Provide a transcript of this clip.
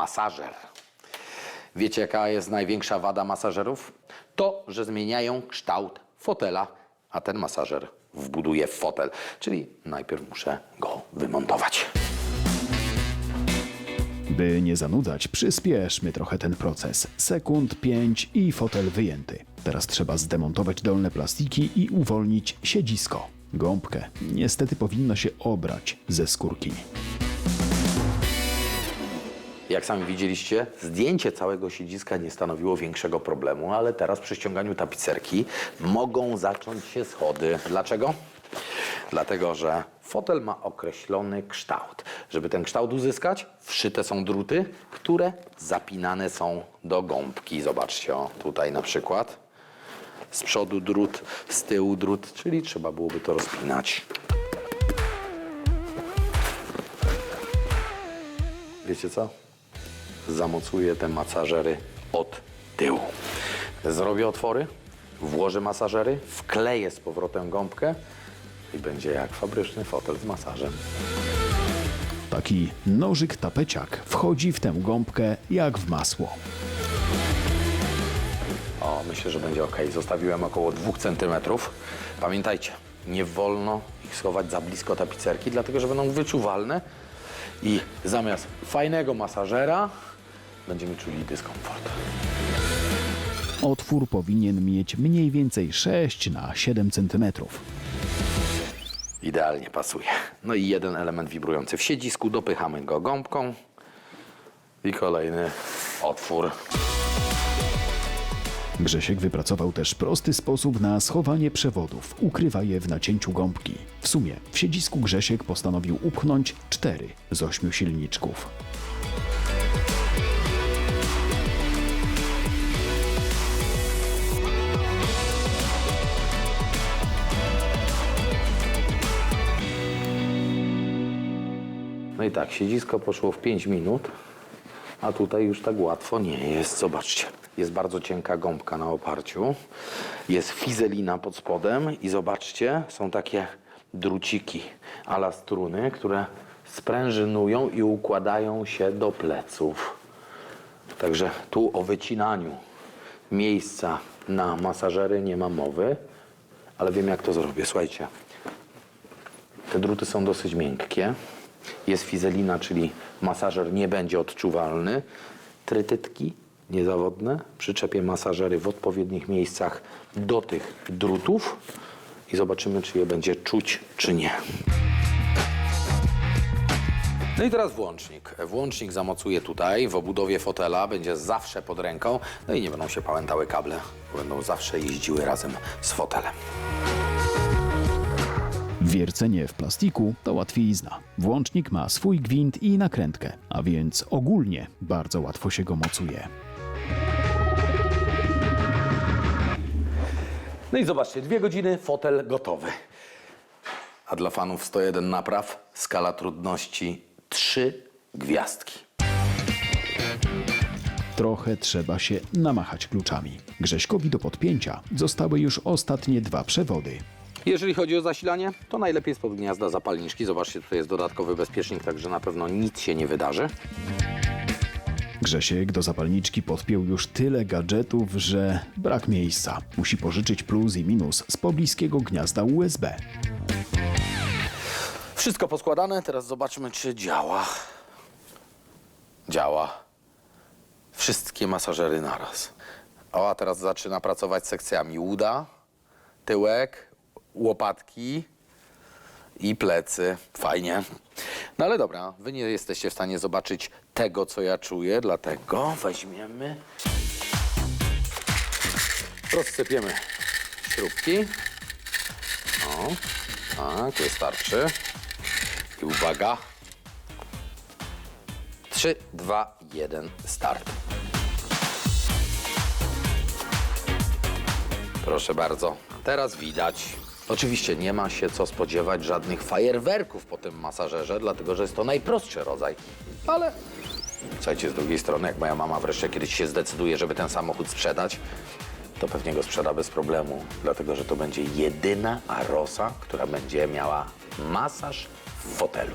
masażer. Wiecie, jaka jest największa wada masażerów? To, że zmieniają kształt fotela, a ten masażer wbuduje w fotel. Czyli najpierw muszę go wymontować. By nie zanudzać, przyspieszmy trochę ten proces. Sekund 5 i fotel wyjęty. Teraz trzeba zdemontować dolne plastiki i uwolnić siedzisko. Gąbkę niestety powinno się obrać ze skórki. Jak sami widzieliście, zdjęcie całego siedziska nie stanowiło większego problemu, ale teraz przy ściąganiu tapicerki mogą zacząć się schody. Dlaczego? Dlatego, że fotel ma określony kształt. Żeby ten kształt uzyskać, wszyte są druty, które zapinane są do gąbki. Zobaczcie, o, tutaj na przykład. Z przodu drut, z tyłu drut, czyli trzeba byłoby to rozpinać. Wiecie co? Zamocuję te masażery od tyłu. Zrobię otwory, włożę masażery, wkleję z powrotem gąbkę i będzie jak fabryczny fotel z masażem. Taki nożyk tapeciak wchodzi w tę gąbkę jak w masło. O, myślę, że będzie ok. Zostawiłem około 2 cm. Pamiętajcie, nie wolno ich schować za blisko tapicerki, dlatego że będą wyczuwalne i zamiast fajnego masażera będziemy czuli dyskomfort. Otwór powinien mieć mniej więcej 6 na 7 cm. Idealnie pasuje. No i jeden element wibrujący w siedzisku, dopychamy go gąbką i kolejny otwór. Grzesiek wypracował też prosty sposób na schowanie przewodów. Ukrywa je w nacięciu gąbki. W sumie w siedzisku Grzesiek postanowił upchnąć 4 z 8 silniczków. Tak, siedzisko poszło w 5 minut, a tutaj już tak łatwo nie jest. Zobaczcie, jest bardzo cienka gąbka na oparciu, jest fizelina pod spodem i zobaczcie, są takie druciki ala struny, które sprężynują i układają się do pleców. Także tu o wycinaniu miejsca na masażery nie ma mowy, ale wiem jak to zrobię. Słuchajcie, te druty są dosyć miękkie. Jest fizelina, czyli masażer nie będzie odczuwalny. Trytytki niezawodne. Przyczepię masażery w odpowiednich miejscach do tych drutów i zobaczymy, czy je będzie czuć, czy nie. No i teraz włącznik. Włącznik zamocuję tutaj, w obudowie fotela, będzie zawsze pod ręką. No i nie będą się pałętały kable, będą zawsze jeździły razem z fotelem. Wiercenie w plastiku to łatwizna. Włącznik ma swój gwint i nakrętkę, a więc ogólnie bardzo łatwo się go mocuje. No i zobaczcie, dwie godziny, fotel gotowy. A dla fanów 101 napraw, skala trudności 3 gwiazdki. Trochę trzeba się namachać kluczami. Grześkowi do podpięcia zostały już ostatnie dwa przewody. Jeżeli chodzi o zasilanie, to najlepiej spod gniazda zapalniczki. Zobaczcie, tutaj jest dodatkowy bezpiecznik, także na pewno nic się nie wydarzy. Grzesiek do zapalniczki podpiął już tyle gadżetów, że brak miejsca. Musi pożyczyć plus i minus z pobliskiego gniazda USB. Wszystko poskładane, teraz zobaczmy, czy działa. Działa. Wszystkie masażery naraz. O, a teraz zaczyna pracować sekcjami uda, tyłek, łopatki i plecy. Fajnie. No ale dobra, wy nie jesteście w stanie zobaczyć tego, co ja czuję, dlatego weźmiemy, rozsypiemy śrubki. O, tak, wystarczy. I uwaga. 3, 2, 1, start. Proszę bardzo. Teraz widać. Oczywiście nie ma się co spodziewać żadnych fajerwerków po tym masażerze, dlatego że jest to najprostszy rodzaj. Ale słuchajcie, z drugiej strony, jak moja mama wreszcie kiedyś się zdecyduje, żeby ten samochód sprzedać, to pewnie go sprzeda bez problemu, dlatego że to będzie jedyna Arosa, która będzie miała masaż w fotelu.